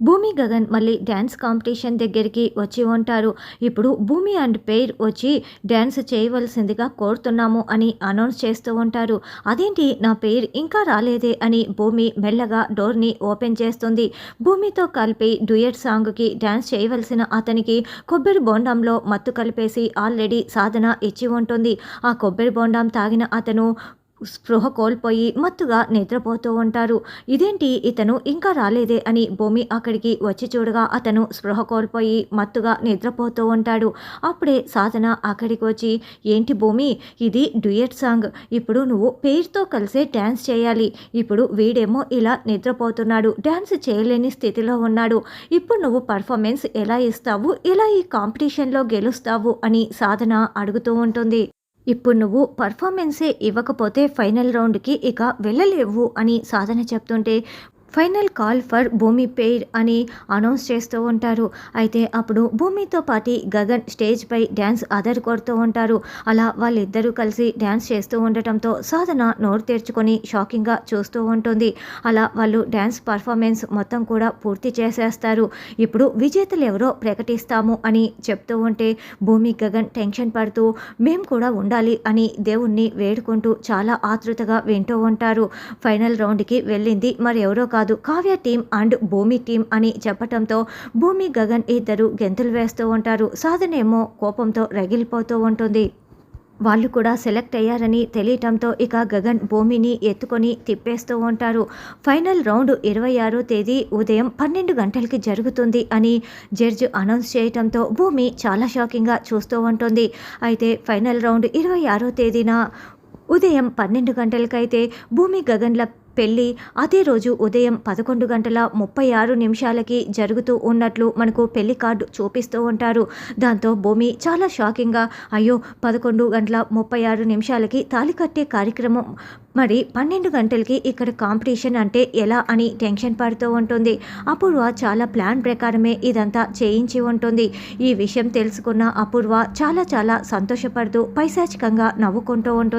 భూమి గగన్ మళ్ళీ dance competition దగ్గరికి వచ్చి ఉంటారు. ఇప్పుడు భూమి అండ్ పేర్ వచ్చి డ్యాన్స్ చేయవలసిందిగా కోరుతున్నాము అని అనౌన్స్ చేస్తూ ఉంటారు. అదేంటి నా పేరు ఇంకా రాలేదే అని భూమి మెల్లగా డోర్ని ఓపెన్ చేస్తుంది. భూమితో కలిపి డ్యూయట్ సాంగ్కి డ్యాన్స్ చేయవలసిన అతనికి కొబ్బరి బోండంలో మత్తు కలిపేసి ఆల్రెడీ సాధన ఇచ్చి ఉంటుంది. ఆ కొబ్బరి బోండం తాగిన అతను స్పృహ కోల్పోయి మత్తుగా నిద్రపోతూ ఉంటారు. ఇదేంటి? ఇతను ఇంకా రాలేదే అని భూమి అక్కడికి వచ్చి చూడగా అతను స్పృహ కోల్పోయి మత్తుగా నిద్రపోతూ ఉంటాడు. అప్పుడే సాధన అక్కడికి వచ్చి ఏంటి భూమి? ఇది డ్యూయట్ సాంగ్. ఇప్పుడు నువ్వు పేరుతో కలిసే డ్యాన్స్ చేయాలి. ఇప్పుడు వీడేమో ఇలా నిద్రపోతున్నాడు. డ్యాన్స్ చేయలేని స్థితిలో ఉన్నాడు. ఇప్పుడు నువ్వు పర్ఫార్మెన్స్ ఎలా ఇస్తావు? ఎలా ఈ కాంపిటీషన్లో గెలుస్తావు? అని సాధన అడుగుతూ ఉంటుంది. ఇప్పుడు నువ్వు పర్ఫార్మెన్సే ఇవ్వకపోతే ఫైనల్ రౌండ్కి ఇక వెళ్ళలేవు అని సాధన చెప్తుంటే ఫైనల్ కాల్ ఫర్ భూమి పేర్ అని అనౌన్స్ చేస్తూ ఉంటారు. అయితే అప్పుడు భూమితో పాటి గగన్ స్టేజ్పై డ్యాన్స్ అదర్ కొడుతూ ఉంటారు. అలా వాళ్ళిద్దరూ కలిసి డ్యాన్స్ చేస్తూ ఉండటంతో సాధన నోరు తెరుచుకొని షాకింగ్గా చూస్తూ ఉంటుంది. అలా వాళ్ళు డ్యాన్స్ పర్ఫార్మెన్స్ మొత్తం కూడా పూర్తి చేసేస్తారు. ఇప్పుడు విజేతలు ఎవరో ప్రకటిస్తాము అని చెప్తూ ఉంటే భూమి గగన్ టెన్షన్ పడుతూ మేము కూడా ఉండాలి అని దేవుణ్ణి వేడుకుంటూ చాలా ఆతృతగా వింటూ ఉంటారు. ఫైనల్ రౌండ్కి వెళ్ళింది మరెవరో కాదు. కాదు. Kavya team and Bhoomi team అని చెప్పటంతో భూమి గగన్ ఇద్దరు గెంతులు వేస్తూ ఉంటారు. సాధనేమో కోపంతో రగిలిపోతూ ఉంటుంది. వాళ్ళు కూడా సెలెక్ట్ అయ్యారని తెలియటంతో ఇక గగన్ భూమిని ఎత్తుకొని తిప్పేస్తూ ఉంటారు. ఫైనల్ రౌండ్ ఇరవై ఆరో తేదీ ఉదయం పన్నెండు గంటలకి జరుగుతుంది అని జడ్జి అనౌన్స్ చేయటంతో భూమి చాలా షాకింగ్గా చూస్తూ ఉంటుంది. అయితే ఫైనల్ రౌండ్ ఇరవై ఆరో తేదీన ఉదయం పన్నెండు గంటలకైతే భూమి గగన్ల పెళ్ళి అదే రోజు ఉదయం పదకొండు గంటల ముప్పై ఆరు నిమిషాలకి జరుగుతూ ఉన్నట్లు మనకు పెళ్ళి కార్డు చూపిస్తూ ఉంటారు. దాంతో భూమి చాలా షాకింగ్గా అయ్యో పదకొండు గంటల ముప్పై ఆరు నిమిషాలకి తాలి కట్టే కార్యక్రమం. మరి పన్నెండు గంటలకి ఇక్కడ కాంపిటీషన్ అంటే ఎలా అని టెన్షన్ పడుతూ ఉంటుంది. అపూర్వ చాలా ప్లాన్ ప్రకారమే ఇదంతా చేయించి ఉంటుంది. ఈ విషయం తెలుసుకున్న అపూర్వ చాలా చాలా సంతోషపడుతూ పైశాచికంగా నవ్వుకుంటూ ఉంటుంది.